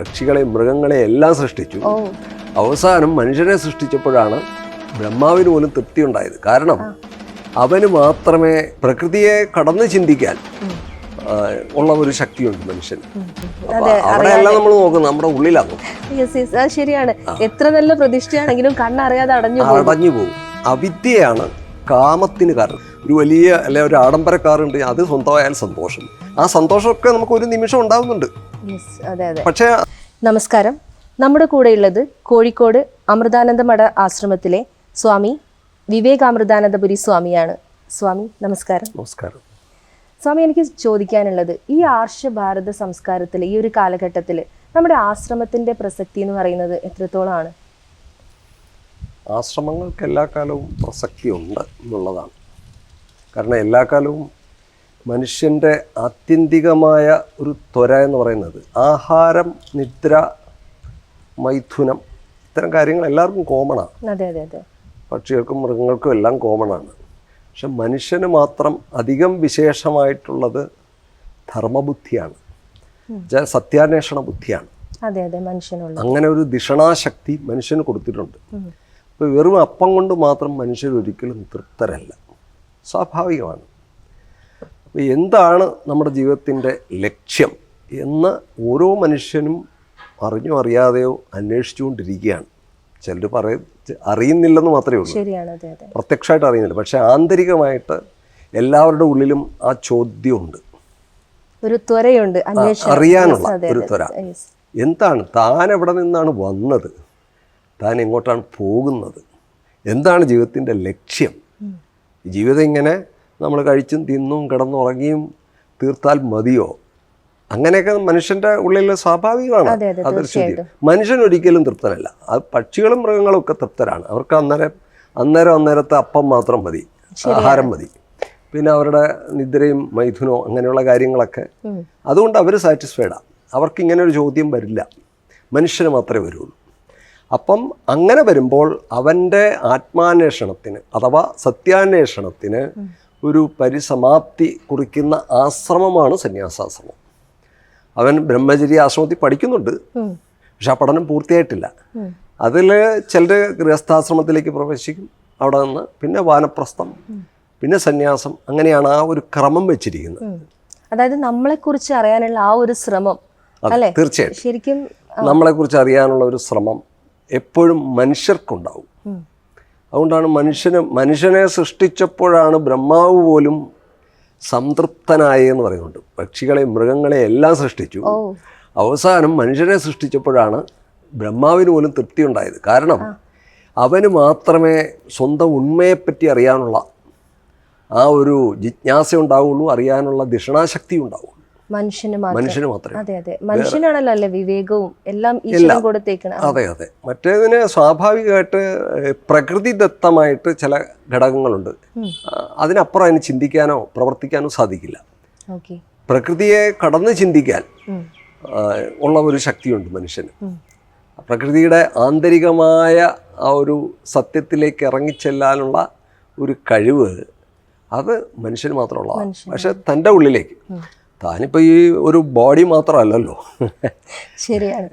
പക്ഷികളെ മൃഗങ്ങളെ എല്ലാം സൃഷ്ടിച്ചു. അവസാനം മനുഷ്യരെ സൃഷ്ടിച്ചപ്പോഴാണ് ബ്രഹ്മാവിന് പോലും തൃപ്തി ഉണ്ടായത്. കാരണം അവന് മാത്രമേ പ്രകൃതിയെ കടന്ന് ചിന്തിക്കാൻ ഉള്ള ഒരു ശക്തിയുണ്ട് മനുഷ്യൻ അവിടെയല്ല നമ്മൾ നോക്കുന്നത് നമ്മുടെ ഉള്ളിലാണ് ശരിയാണ്. എത്ര നല്ല പ്രതിഷ്ഠയാണെങ്കിലും കണ്ണറിയാതെ അടഞ്ഞു പോകും. അടഞ്ഞു പോകും. അവിദ്യയാണ് കാമത്തിന് കാരണം. ഒരു വലിയ അല്ലെ ഒരു ആഡംബരക്കാറുണ്ട് അത് സ്വന്തമായാൽ സന്തോഷം. ആ സന്തോഷമൊക്കെ നമുക്ക് ഒരു നിമിഷം ഉണ്ടാകുന്നുണ്ട് പക്ഷേ നമസ്കാരം. നമ്മുടെ കൂടെയുള്ളത് കോഴിക്കോട് അമൃതാനന്ദ മഠ ആശ്രമത്തിലെ സ്വാമി വിവേകാമൃതാനന്ദപുരി സ്വാമിയാണ്. സ്വാമി നമസ്കാരം. നമസ്കാരം. സ്വാമി എനിക്ക് ചോദിക്കാനുള്ളത് ഈ ആർഷഭാരത സംസ്കാരത്തിൽ ഈ ഒരു കാലഘട്ടത്തിൽ നമ്മുടെ ആശ്രമത്തിന്റെ പ്രസക്തി എന്ന് പറയുന്നത് എത്രത്തോളമാണ്? ആശ്രമങ്ങൾക്ക് എല്ലാ കാലവും പ്രസക്തി ഉണ്ട് എന്നുള്ളതാണ്. കാരണം എല്ലാ കാലവും മനുഷ്യന്റെ ആത്യന്തികമായ ഒരു ത്വര എന്ന് പറയുന്നത് ആഹാരം നിദ്ര മൈഥുനം ഇത്തരം കാര്യങ്ങൾ എല്ലാവർക്കും കോമണാണ് അതെ അതെ അതെ. പക്ഷികൾക്കും മൃഗങ്ങൾക്കും എല്ലാം കോമണാണ് പക്ഷെ മനുഷ്യന് മാത്രം അധികം വിശേഷമായിട്ടുള്ളത് ധർമ്മബുദ്ധിയാണ്. സത്യാന്വേഷണ ബുദ്ധിയാണ്. അതെ അതെ മനുഷ്യനുള്ള. അങ്ങനെ ഒരു ദിഷണാശക്തി മനുഷ്യന് കൊടുത്തിട്ടുണ്ട്. അപ്പോൾ വെറും അപ്പം കൊണ്ട് മാത്രം മനുഷ്യർ ഒരിക്കലും തൃപ്തരല്ല. സ്വാഭാവികമാണ്. എന്താണ് നമ്മുടെ ജീവിതത്തിന്റെ ലക്ഷ്യം എന്ന് ഓരോ മനുഷ്യനും അറിഞ്ഞോ അറിയാതെയോ അന്വേഷിച്ചുകൊണ്ടിരിക്കുകയാണ്. ചിലർ പറയ അറിയുന്നില്ലെന്ന് മാത്രമേ ഉള്ളൂ. പ്രത്യക്ഷമായിട്ട് അറിയുന്നില്ല. പക്ഷേ ആന്തരികമായിട്ട് എല്ലാവരുടെ ഉള്ളിലും ആ ചോദ്യമുണ്ട്. ഒരു ത്വരയുണ്ട് അറിയാനുള്ള ഒരു. ത്വര. എന്താണ്? താൻ എവിടെ നിന്നാണ് വന്നത്? താൻ എങ്ങോട്ടാണ് പോകുന്നത്? എന്താണ് ജീവിതത്തിന്റെ ലക്ഷ്യം? ജീവിതം ഇങ്ങനെ നമ്മൾ കഴിച്ചും തിന്നും കിടന്നുറങ്ങിയും തീർത്താൽ മതിയോ? അങ്ങനെയൊക്കെ മനുഷ്യന്റെ ഉള്ളിൽ സ്വാഭാവികമാണ്. അതെ, അതെ, അതൊരു മനുഷ്യൻ ഒരിക്കലും തൃപ്തനല്ല. അത് പക്ഷികളും മൃഗങ്ങളും ഒക്കെ തൃപ്തരാണ്. അവർക്ക് അന്നേരം അന്നേരം അന്നേരത്തെ അപ്പം മാത്രം മതി. ആഹാരം മതി. പിന്നെ അവരുടെ നിദ്രയും മൈഥുനോ അങ്ങനെയുള്ള കാര്യങ്ങളൊക്കെ. അതുകൊണ്ട് അവർ സാറ്റിസ്ഫൈഡാണ് അവർക്ക് ഇങ്ങനെ ഒരു ചോദ്യം വരില്ല. മനുഷ്യന് മാത്രമേ വരുള്ളൂ. അപ്പം അങ്ങനെ വരുമ്പോൾ അവന്റെ ആത്മാന്വേഷണത്തിന് അഥവാ സത്യാന്വേഷണത്തിന് ഒരു പരിസമാപ്തി കുറിക്കുന്ന ആശ്രമമാണ് സന്യാസാശ്രമം. അവൻ ബ്രഹ്മചര്യ ആശ്രമത്തിൽ പഠിക്കുന്നുണ്ട്. പക്ഷെ ആ പഠനം പൂർത്തിയായിട്ടില്ല. അതിൽ ചിലർ ഗൃഹസ്ഥാശ്രമത്തിലേക്ക് പ്രവേശിക്കും. അവിടെ നിന്ന് പിന്നെ വാനപ്രസ്ഥം പിന്നെ സന്യാസം അങ്ങനെയാണ് ആ ഒരു ക്രമം വെച്ചിരിക്കുന്നത്. അതായത് നമ്മളെക്കുറിച്ച് അറിയാനുള്ള ആ ഒരു ശ്രമം അല്ലേ? തീർച്ചയായിട്ടും. ശരിക്കും നമ്മളെക്കുറിച്ച് അറിയാനുള്ള ഒരു ശ്രമം എപ്പോഴും മനുഷ്യർക്കുണ്ടാവും. അതുകൊണ്ടാണ് മനുഷ്യന് മനുഷ്യനെ സൃഷ്ടിച്ചപ്പോഴാണ് ബ്രഹ്മാവ് പോലും സംതൃപ്തനായെന്ന് പറയുന്നുണ്ട്. പക്ഷികളെ മൃഗങ്ങളെ എല്ലാം സൃഷ്ടിച്ചു. അവസാനം മനുഷ്യനെ സൃഷ്ടിച്ചപ്പോഴാണ് ബ്രഹ്മാവിന് പോലും തൃപ്തി ഉണ്ടായത്. കാരണം അവന് മാത്രമേ സ്വന്തം ഉണ്മയെപ്പറ്റി അറിയാനുള്ള ആ ഒരു ജിജ്ഞാസ ഉണ്ടാവുള്ളൂ അറിയാനുള്ള ദിഷണാശക്തി ഉണ്ടാവുള്ളൂ മനുഷ്യന് മാത്രം. മനുഷ്യന് മാത്രമേ. അതെ അതെ. മനുഷ്യനാണല്ലോ അല്ലേ വിവേകവും എല്ലാം ഈശ്വരൻ കൊടുത്തേക്കണം അതെ അതെ. മറ്റേതിന് സ്വാഭാവികമായിട്ട് പ്രകൃതിദത്തമായിട്ട് ചില ഘടകങ്ങളുണ്ട്. അതിനപ്പുറം അതിന് ചിന്തിക്കാനോ പ്രവർത്തിക്കാനോ സാധിക്കില്ല. പ്രകൃതിയെ കടന്ന് ചിന്തിക്കാൻ ഉള്ള ഒരു ശക്തിയുണ്ട് മനുഷ്യന്. പ്രകൃതിയുടെ ആന്തരികമായ ആ ഒരു സത്യത്തിലേക്ക് ഇറങ്ങിച്ചെല്ലാനുള്ള ഒരു കഴിവ് അത് മനുഷ്യന് മാത്രമുള്ളതാണ്. പക്ഷെ തന്റെ ഉള്ളിലേക്ക്. താനിപ്പോൾ ഈ ഒരു ബോഡി മാത്രമല്ലല്ലോ. ശരിയാണ്.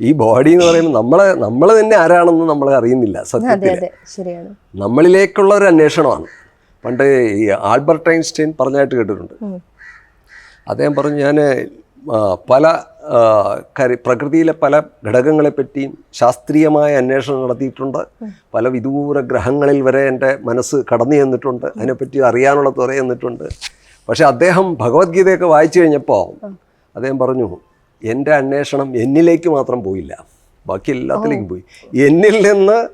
ഈ ബോഡി എന്ന് പറയുമ്പോൾ നമ്മളെ നമ്മൾ തന്നെ ആരാണെന്ന് നമ്മൾ അറിയുന്നില്ല സത്യത്തിൽ ശരിയാണ്. നമ്മളിലേക്കുള്ള ഒരു അന്വേഷണമാണ്. പണ്ട് ഈ ആൽബർട്ട് ഐൻസ്റ്റൈൻ പറഞ്ഞായിട്ട് കേട്ടിട്ടുണ്ട്. അദ്ദേഹം പറഞ്ഞു ഞാൻ പല കരി പ്രകൃതിയിലെ പല ഘടകങ്ങളെപ്പറ്റിയും ശാസ്ത്രീയമായ അന്വേഷണം നടത്തിയിട്ടുണ്ട്. പല വിദൂര ഗ്രഹങ്ങളിൽ വരെ എന്റെ മനസ്സ് കടന്നു ചെന്നിട്ടുണ്ട്. അതിനെപ്പറ്റി അറിയാനുള്ള തുറ ചെന്നിട്ടുണ്ട്. പക്ഷേ അദ്ദേഹം ഭഗവത്ഗീതയൊക്കെ വായിച്ചു കഴിഞ്ഞപ്പോൾ അദ്ദേഹം പറഞ്ഞു എന്റെ അന്വേഷണം എന്നിലേക്ക് മാത്രം പോയില്ല. ബാക്കി എല്ലാത്തിലേക്കും പോയി. എന്നിൽ നിന്ന്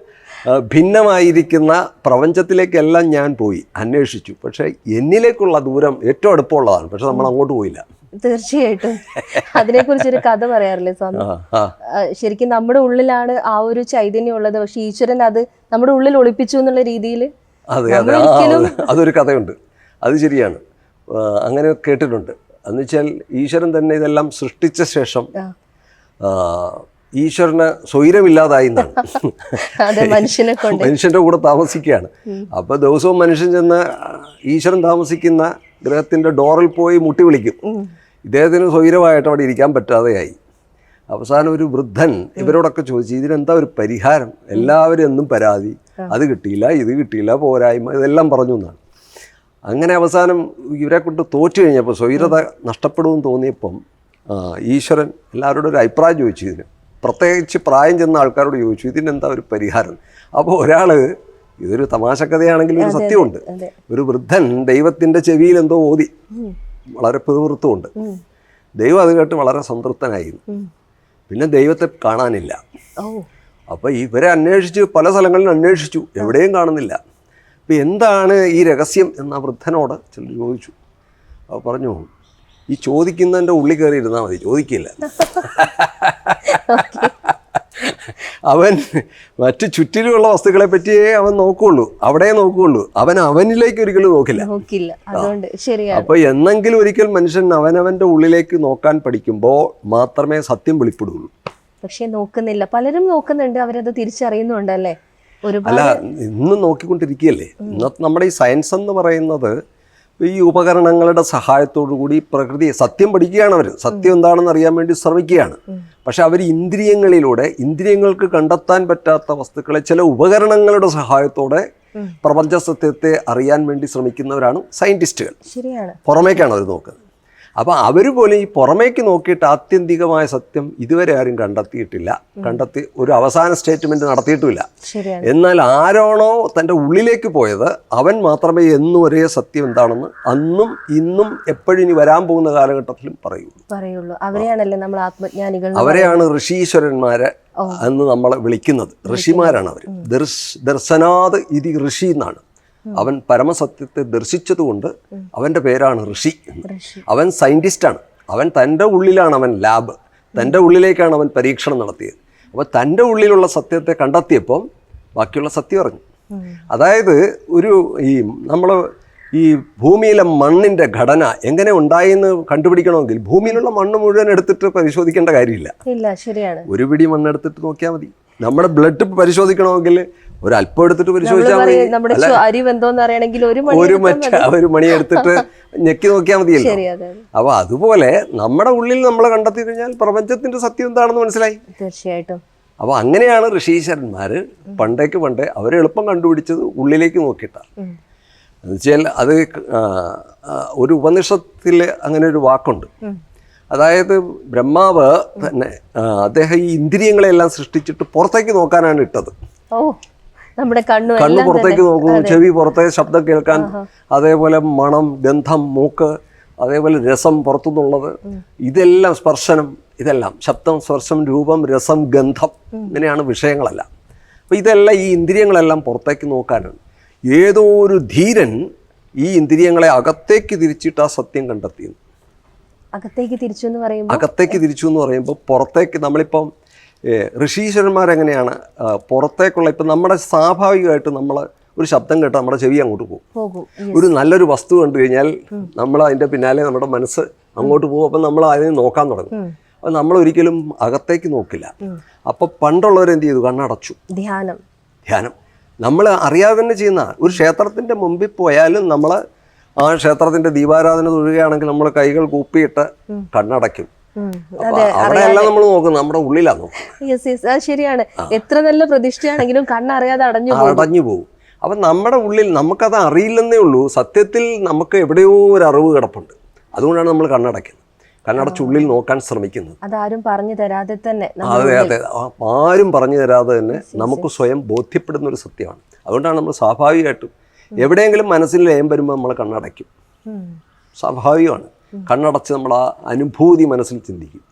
ഭിന്നമായിരിക്കുന്ന പ്രപഞ്ചത്തിലേക്കെല്ലാം ഞാൻ പോയി അന്വേഷിച്ചു. പക്ഷേ എന്നിലേക്കുള്ള ദൂരം ഏറ്റവും അടുപ്പമുള്ളതാണ്. പക്ഷെ നമ്മൾ അങ്ങോട്ട് പോയില്ല. തീർച്ചയായിട്ടും. അതിനെക്കുറിച്ച് ഒരു കഥ പറയാറില്ലേ സ്വാമി? ശരിക്കും നമ്മുടെ ഉള്ളിലാണ് ആ ഒരു ചൈതന്യം ഉള്ളത്. പക്ഷെ ഈശ്വരൻ അത് നമ്മുടെ ഉള്ളിൽ ഒളിപ്പിച്ചു എന്നുള്ള രീതിയിൽ അതെ അതെ. അതൊരു കഥയുണ്ട്. അത് ശരിയാണ്. അങ്ങനെ കേട്ടിട്ടുണ്ട്. എന്നുവെച്ചാൽ ഈശ്വരൻ തന്നെ ഇതെല്ലാം സൃഷ്ടിച്ച ശേഷം ഈശ്വരന് സ്വൈരമില്ലാതായി മനുഷ്യന്റെ കൂടെ താമസിക്കുകയാണ്. അപ്പോൾ ദിവസവും മനുഷ്യൻ ചെന്ന് ഈശ്വരൻ താമസിക്കുന്ന ഗ്രഹത്തിന്റെ ഡോറിൽ പോയി മുട്ടി വിളിക്കും. ഇദ്ദേഹത്തിന് സ്വൈരമായിട്ട് അവിടെ ഇരിക്കാൻ പറ്റാതെയായി. അവസാനം ഒരു വൃദ്ധൻ ഇവരോടൊക്കെ ചോദിച്ചു ഇതിനെന്താ ഒരു പരിഹാരം? എല്ലാവരും എന്നും പരാതി. അത് കിട്ടിയില്ല ഇത് കിട്ടിയില്ല പോരായ്മ ഇതെല്ലാം പറഞ്ഞു എന്നാണ്. അങ്ങനെ അവസാനം ഇവരെ കൊണ്ട് തോറ്റു കഴിഞ്ഞപ്പോൾ സ്വൈരത നഷ്ടപ്പെടുമെന്ന് തോന്നിയപ്പം ഈശ്വരൻ എല്ലാവരോടും ഒരു അഭിപ്രായം ചോദിച്ചു ഇതിന്. പ്രത്യേകിച്ച് പ്രായം ചെന്ന ആൾക്കാരോട് ചോദിച്ചു ഇതിനെന്താ ഒരു പരിഹാരം? അപ്പോൾ ഒരാൾ ഇതൊരു തമാശ കഥയാണെങ്കിലും ഒരു സത്യമുണ്ട്. ഒരു വൃദ്ധൻ ദൈവത്തിന്റെ ചെവിയിൽ എന്തോ ഓതി. വളരെ പിതൃത്വമുണ്ട് ദൈവം അത് കേട്ട് വളരെ സംതൃപ്തനായിരുന്നു. പിന്നെ ദൈവത്തെ കാണാനില്ല. അപ്പോൾ ഇവരെ അന്വേഷിച്ച് പല സ്ഥലങ്ങളിലും അന്വേഷിച്ചു. എവിടെയും കാണുന്നില്ല. അപ്പോൾ എന്താണ് ഈ രഹസ്യം എന്ന വൃദ്ധനോട് ചിലർ ചോദിച്ചു. അപ്പോൾ പറഞ്ഞു ഈ ചോദിക്കുന്നതിന്റെ ഉള്ളിൽ കയറി ഇരുന്നാൽ മതി ചോദിക്കില്ല. അവൻ മറ്റു ചുറ്റിലുമുള്ള വസ്തുക്കളെ പറ്റിയേ അവൻ നോക്കുകയുള്ളൂ അവിടെ നോക്കുകയുള്ളൂ അവൻ അവനിലേക്ക് ഒരിക്കലും നോക്കില്ല. നോക്കില്ല. അപ്പോൾ എന്നെങ്കിലും ഒരിക്കൽ മനുഷ്യൻ അവനവന്റെ ഉള്ളിലേക്ക് നോക്കാൻ പഠിക്കുമ്പോൾ മാത്രമേ സത്യം വെളിപ്പെടുകയുള്ളൂ പക്ഷെ നോക്കുന്നില്ല. പലരും നോക്കുന്നുണ്ട് അവരത് തിരിച്ചറിയുന്നുണ്ടല്ലേ? അല്ല ഇന്ന് നോക്കിക്കൊണ്ടിരിക്കുകയല്ലേ? ഇന്നത്തെ നമ്മുടെ ഈ സയൻസ് എന്ന് പറയുന്നത് ഈ ഉപകരണങ്ങളുടെ സഹായത്തോടു കൂടി പ്രകൃതിയെ സത്യം പഠിക്കുകയാണ് അവർ സത്യം എന്താണെന്ന് അറിയാൻ വേണ്ടി ശ്രമിക്കുകയാണ്. പക്ഷെ അവർ ഇന്ദ്രിയങ്ങളിലൂടെ ഇന്ദ്രിയങ്ങൾക്ക് കണ്ടെത്താൻ പറ്റാത്ത വസ്തുക്കളെ ചില ഉപകരണങ്ങളുടെ സഹായത്തോടെ. പ്രപഞ്ച സത്യത്തെ അറിയാൻ വേണ്ടി ശ്രമിക്കുന്നവരാണ് സയന്റിസ്റ്റുകൾ. ശരിയാണ്. പുറമേക്കാണ് അവർ നോക്കുന്നത്. അപ്പോൾ അവർ പോലും ഈ പുറമേക്ക് നോക്കിയിട്ട് ആത്യന്തികമായ സത്യം ഇതുവരെ ആരും കണ്ടെത്തിയിട്ടില്ല. കണ്ടെത്തി ഒരു അവസാന സ്റ്റേറ്റ്മെന്റ് നടത്തിയിട്ടുമില്ല. എന്നാൽ ആരാണോ തന്റെ ഉള്ളിലേക്ക് പോയത് അവൻ മാത്രമേ എന്നും ഒരേ സത്യം എന്താണെന്ന് അന്നും ഇന്നും എപ്പോഴും ഇനി വരാൻ പോകുന്ന കാലഘട്ടത്തിലും പറയൂ പറയുള്ളൂ. അവരെയാണല്ലേ നമ്മൾ ആത്മജ്ഞാനികൾ അവരെയാണ് ഋഷീശ്വരന്മാരെ എന്ന് നമ്മളെ വിളിക്കുന്നത്. ഋഷിമാരാണ് അവർ ദർശ് ദർശനാത് ഇതി ഋഷി എന്നാണ്. അവൻ പരമസത്യത്തെ ദർശിച്ചതുകൊണ്ട് അവന്റെ പേരാണ് ഋഷി അവൻ സയന്റിസ്റ്റാണ് അവൻ തന്റെ ഉള്ളിലാണ് അവൻ ലാബ് തന്റെ ഉള്ളിലേക്കാണ് അവൻ പരീക്ഷണം നടത്തിയത്. അപ്പോൾ തന്റെ ഉള്ളിലുള്ള സത്യത്തെ കണ്ടെത്തിയപ്പം ബാക്കിയുള്ള സത്യം അറിഞ്ഞു. അതായത് ഒരു ഈ നമ്മൾ ഈ ഭൂമിയിലെ മണ്ണിന്റെ ഘടന എങ്ങനെ ഉണ്ടായെന്ന് കണ്ടുപിടിക്കണമെങ്കിൽ ഭൂമിയിലുള്ള മണ്ണ് മുഴുവൻ എടുത്തിട്ട് പരിശോധിക്കേണ്ട കാര്യമില്ല. ഒരു പിടി മണ്ണെടുത്തിട്ട് നോക്കിയാൽ മതി. നമ്മുടെ ബ്ലഡ് പരിശോധിക്കണമെങ്കിൽ ഒരു അല്പം എടുത്തിട്ട് പരിശോധിച്ചാൽ നമ്മുടെ ചു- അരി വെന്തോന്ന് അറിയണമെങ്കിൽ ഒരു മണി ഒരു മറ്റ ഒരു മണി എടുത്തിട്ട് ഞെക്കി നോക്കിയാൽ മതിയല്ലോ. അപ്പൊ അതുപോലെ നമ്മുടെ ഉള്ളിൽ നമ്മൾ കണ്ടെത്തി കഴിഞ്ഞാൽ പ്രപഞ്ചത്തിന്റെ സത്യം എന്താണെന്ന് മനസ്സിലായി. തീർച്ചയായിട്ടും. അപ്പോൾ അങ്ങനെയാണ് ഋഷീശ്വരന്മാർ പണ്ടേക്ക് പണ്ടേ അവർ എളുപ്പം കണ്ടുപിടിച്ചത് ഉള്ളിലേക്ക് നോക്കിയിട്ടാണ് ഉം. എന്നുവെച്ചാൽ അത് ഒരു ഉപനിഷത്തിൽ അങ്ങനെ ഒരു വാക്കുണ്ട്. അതായത് ബ്രഹ്മാവ് തന്നെ അദ്ദേഹം ഈ ഇന്ദ്രിയങ്ങളെല്ലാം സൃഷ്ടിച്ചിട്ട് പുറത്തേക്ക് നോക്കാനാണ് ഇട്ടത്. നമ്മുടെ കണ്ണു കണ്ണ് പുറത്തേക്ക് നോക്കും ചെവി പുറത്തെ ശബ്ദം കേൾക്കാൻ അതേപോലെ മണം ഗന്ധം മൂക്ക് അതേപോലെ രസം പുറത്തുനിന്നുള്ളത് ഇതെല്ലാം സ്പർശനം ഇതെല്ലാം ശബ്ദം സ്പർശം രൂപം രസം ഗന്ധം ഇങ്ങനെയാണ് വിഷയങ്ങളെല്ലാം. അപ്പോൾ ഇതെല്ലാം ഈ ഇന്ദ്രിയങ്ങളെല്ലാം പുറത്തേക്ക് നോക്കാനാണ് ഏതോ ഒരു ധീരൻ ഈ ഇന്ദ്രിയങ്ങളെ അകത്തേക്ക് തിരിച്ചിട്ട് ആ സത്യം കണ്ടെത്തിയത് അകത്തേക്ക് തിരിച്ചു എന്ന് പറയുമ്പോൾ അകത്തേക്ക് തിരിച്ചു എന്ന് പറയുമ്പോൾ പുറത്തേക്ക് നമ്മളിപ്പം ഋഷീശ്വരന്മാരെങ്ങനെയാണ് എങ്ങനെയാണ് പുറത്തേക്കുള്ള ഇപ്പം നമ്മുടെ സ്വാഭാവികമായിട്ട് നമ്മൾ ഒരു ശബ്ദം കേട്ട് നമ്മുടെ ചെവി അങ്ങോട്ട് പോകും. ഒരു നല്ലൊരു വസ്തു കണ്ടു കഴിഞ്ഞാൽ നമ്മൾ അതിന്റെ പിന്നാലെ നമ്മുടെ മനസ്സ് അങ്ങോട്ട് പോകും അപ്പം നമ്മൾ അതിനെ നോക്കാൻ തുടങ്ങും. അപ്പം നമ്മൾ ഒരിക്കലും അകത്തേക്ക് നോക്കില്ല. അപ്പോൾ പണ്ടുള്ളവർ എന്ത് ചെയ്തു? കണ്ണടച്ചു. ധ്യാനം. ധ്യാനം. നമ്മൾ അറിയാതെ തന്നെ ചെയ്യുന്ന ഒരു ക്ഷേത്രത്തിന്റെ മുമ്പിൽ പോയാലും നമ്മൾ ആ ക്ഷേത്രത്തിന്റെ ദീപാരാധന തൊഴുകയാണെങ്കിൽ നമ്മൾ കൈകൾ കൂപ്പിയിട്ട് കണ്ണടയ്ക്കും. നമ്മുടെ ഉള്ളിലാണ് യെസ് യെസ് അത് ശരിയാണ്. എത്ര നല്ല പ്രതിഷ്ഠയാണെങ്കിലും കണ്ണറിയാതെ അടഞ്ഞു അടഞ്ഞു പോകും. അപ്പം നമ്മുടെ ഉള്ളിൽ നമുക്കത് അറിയില്ലെന്നേ ഉള്ളൂ. സത്യത്തിൽ നമുക്ക് എവിടെയോ ഒരു അറിവ് കിടപ്പുണ്ട്. അതുകൊണ്ടാണ് നമ്മൾ കണ്ണടയ്ക്കുന്നത്. കണ്ണടച്ചുള്ളിൽ നോക്കാൻ ശ്രമിക്കുന്നത്. അതാരും പറഞ്ഞു തരാതെ തന്നെ അതെ അതെ. ആരും പറഞ്ഞു തരാതെ തന്നെ നമുക്ക് സ്വയം ബോധ്യപ്പെടുന്ന ഒരു സത്യമാണ്. അതുകൊണ്ടാണ് നമ്മൾ സ്വാഭാവികമായിട്ടും എവിടെയെങ്കിലും മനസ്സിൽ ലയം വരുമ്പോൾ നമ്മൾ കണ്ണടയ്ക്കും. സ്വാഭാവികമാണ്. കണ്ണടച്ച് നമ്മൾ ആ അനുഭൂതി മനസ്സിൽ ചിന്തിക്കും.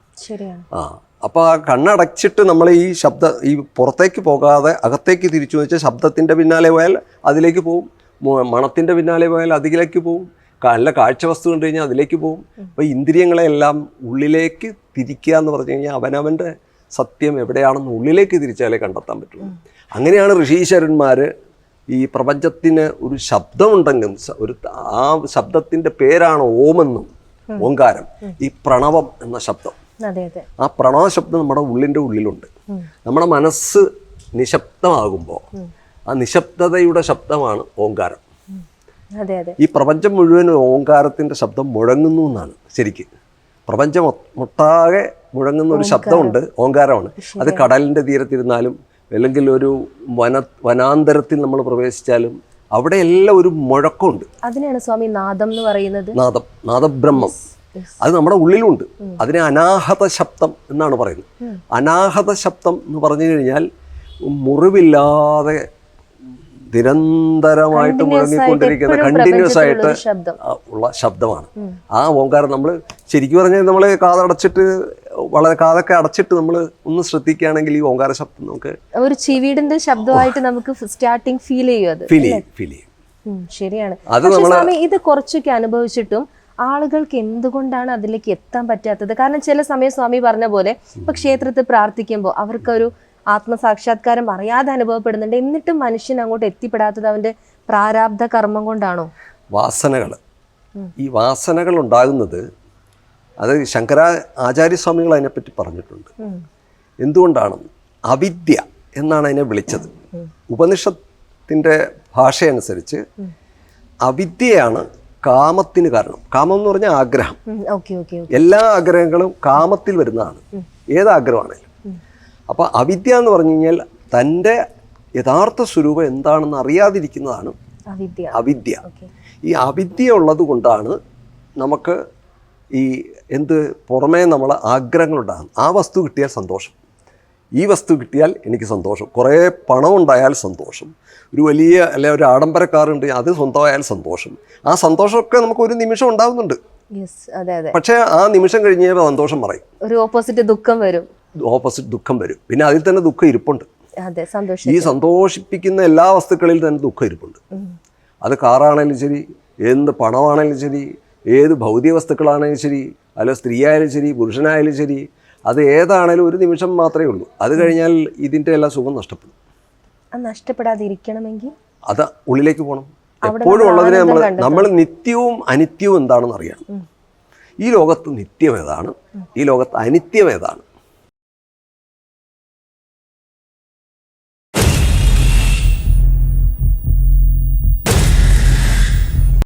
ആ അപ്പോൾ ആ കണ്ണടച്ചിട്ട് നമ്മൾ ഈ ശബ്ദ ഈ പുറത്തേക്ക് പോകാതെ അകത്തേക്ക് തിരിച്ചു വെച്ചാൽ ശബ്ദത്തിന്റെ പിന്നാലെ പോയാൽ അതിലേക്ക് പോവും. മണത്തിന്റെ പിന്നാലെ പോയാൽ അതിലേക്ക് പോവും. നല്ല കാഴ്ച വസ്തു കണ്ടു കഴിഞ്ഞാൽ അതിലേക്ക് പോവും. അപ്പോൾ ഇന്ദ്രിയങ്ങളെല്ലാം ഉള്ളിലേക്ക് തിരിക്കുക എന്ന് പറഞ്ഞു കഴിഞ്ഞാൽ അവനവന്റെ സത്യം എവിടെയാണെന്ന് ഉള്ളിലേക്ക് തിരിച്ചാലേ കണ്ടെത്താൻ പറ്റുള്ളൂ. അങ്ങനെയാണ് ഋഷീശ്വരന്മാർ ഈ പ്രപഞ്ചത്തിന് ഒരു ശബ്ദമുണ്ടെങ്കിൽ ഒരു ആ ശബ്ദത്തിന്റെ പേരാണ് ഓമെന്നും. ഓങ്കാരം ഈ പ്രണവം എന്ന ശബ്ദം. ആ പ്രണവ ശബ്ദം നമ്മുടെ ഉള്ളിന്റെ ഉള്ളിലുണ്ട്. നമ്മുടെ മനസ്സ് നിശബ്ദമാകുമ്പോൾ ആ നിശബ്ദതയുടെ ശബ്ദമാണ് ഓങ്കാരം. ഈ പ്രപഞ്ചം മുഴുവൻ ഓങ്കാരത്തിന്റെ ശബ്ദം മുഴങ്ങുന്നു എന്നാണ് ശരിക്ക്. പ്രപഞ്ചം മൊട്ടാകെ മുഴങ്ങുന്ന ഒരു ശബ്ദമുണ്ട് ഓങ്കാരമാണ്. അത് കടലിന്റെ തീരത്തിരുന്നാലും അല്ലെങ്കിൽ ഒരു വന വനാന്തരത്തിൽ നമ്മൾ പ്രവേശിച്ചാലും അവിടെയെല്ലാം ഒരു മുഴക്കമുണ്ട്. അതിനാണ് സ്വാമി നാദം എന്ന് പറയുന്നത്. നാദം നാദബ്രഹ്മം. അത് നമ്മുടെ ഉള്ളിലുണ്ട്. അതിനെ അനാഹത ശബ്ദം എന്നാണ് പറയുന്നത്. അനാഹത ശബ്ദം എന്ന് പറഞ്ഞു കഴിഞ്ഞാൽ മുറിവില്ലാതെ നിരന്തരമായിട്ട് മുഴങ്ങിക്കൊണ്ടിരിക്കുന്ന കണ്ടിന്യൂസ് ആയിട്ട് ഉള്ള ശബ്ദമാണ്. ആ ഓങ്കാരം നമ്മൾ ശരിക്കും പറഞ്ഞാൽ നമ്മൾ കാതടച്ചിട്ട് വളരെ കാതൊക്കെ അടച്ചിട്ട് നമ്മൾ ഒന്ന് ശ്രദ്ധിക്കുകയാണെങ്കിൽ ഈ ഓങ്കാര ശബ്ദം നമുക്ക് ഒരു ചിവീടിന്റെ ശബ്ദമായിട്ട് നമുക്ക് സ്റ്റാർട്ടിങ് ഫീൽ ചെയ്യും അത് ഫീൽ ചെയ്യും ഫീൽ ചെയ്യും. ശരിയാണ്. അത് നമ്മൾ സ്വാമി ഇത് കുറച്ചൊക്കെ അനുഭവിച്ചിട്ടും ആളുകൾക്ക് എന്തുകൊണ്ടാണ് അതിലേക്ക് എത്താൻ പറ്റാത്തത്? കാരണം ചില സമയം സ്വാമി പറഞ്ഞ പോലെ ഇപ്പൊ ക്ഷേത്രത്തിൽ പ്രാർത്ഥിക്കുമ്പോൾ അവർക്കൊരു ആത്മസാക്ഷാത്കാരം അറിയാതെ അനുഭവപ്പെടുന്നുണ്ട്. എന്നിട്ടും മനുഷ്യൻ അങ്ങോട്ട് എത്തിപ്പെടാത്തത് അവന്റെ പ്രാരാബ്ധ കർമ്മം കൊണ്ടാണോ? വാസനകൾ ഈ വാസനകൾ ഉണ്ടാകുന്നത് അത് ശങ്കര ആചാര്യസ്വാമികൾ അതിനെപ്പറ്റി പറഞ്ഞിട്ടുണ്ട്. എന്തുകൊണ്ടാണ് അവിദ്യ എന്നാണ് അതിനെ വിളിച്ചത്? ഉപനിഷത്തിന്റെ ഭാഷയനുസരിച്ച് അവിദ്യയാണ് കാമത്തിന് കാരണം. കാമം എന്ന് പറഞ്ഞാൽ ആഗ്രഹം. എല്ലാ ആഗ്രഹങ്ങളും കാമത്തിൽ വരുന്നതാണ്. ഏത് ആഗ്രഹമാണെങ്കിലും അപ്പോൾ അവിദ്യ എന്ന് പറഞ്ഞു കഴിഞ്ഞാൽ തന്റെ യഥാർത്ഥ സ്വരൂപം എന്താണെന്ന് അറിയാതിരിക്കുന്നതാണ് അവിദ്യ. ഈ അവിദ്യ ഉള്ളത് കൊണ്ടാണ് നമുക്ക് ഈ എന്ത് പുറമേ നമ്മൾ ആഗ്രഹങ്ങളുണ്ടാകും. ആ വസ്തു കിട്ടിയാൽ സന്തോഷം. ഈ വസ്തു കിട്ടിയാൽ എനിക്ക് സന്തോഷം. കുറേ പണം ഉണ്ടായാൽ സന്തോഷം. ഒരു വലിയ അല്ലെ ഒരു ആഡംബര കാറുണ്ട് അത് സ്വന്തമായാൽ സന്തോഷം. ആ സന്തോഷമൊക്കെ നമുക്ക് ഒരു നിമിഷം ഉണ്ടാകുന്നുണ്ട് പക്ഷേ ആ നിമിഷം കഴിഞ്ഞ സന്തോഷം പറയും. ഒരു ഓപ്പോസിറ്റ് ദുഃഖം വരും. ഓപ്പോസിറ്റ് ദുഃഖം വരും. പിന്നെ അതിൽ തന്നെ ദുഃഖം ഇരിപ്പുണ്ട്. ഈ സന്തോഷിപ്പിക്കുന്ന എല്ലാ വസ്തുക്കളിൽ തന്നെ ദുഃഖം ഇരിപ്പുണ്ട്. അത് കാറാണെങ്കിലും ശരി എന്ത് പണമാണെങ്കിലും ശരി ഏത് ഭൗതിക വസ്തുക്കളാണെങ്കിലും ശരി അല്ല സ്ത്രീ ആയാലും ശരി പുരുഷനായാലും ശരി അത് ഏതാണേലും ഒരു നിമിഷം മാത്രമേ ഉള്ളൂ. അത് കഴിഞ്ഞാൽ ഇതിന്റെ എല്ലാ സുഖം നഷ്ടപ്പെടും. നഷ്ടപ്പെടാതിരിക്കണമെങ്കിൽ? അത് ഉള്ളിലേക്ക് പോകണം. എപ്പോഴും ഉള്ളതിനെ നമ്മൾ. നമ്മൾ നിത്യവും അനിത്യവും എന്താണെന്ന് അറിയണം ഈ ലോകത്ത് നിത്യം ഏതാണ്? ഈ ലോകത്ത് അനിത്യം ഏതാണ്?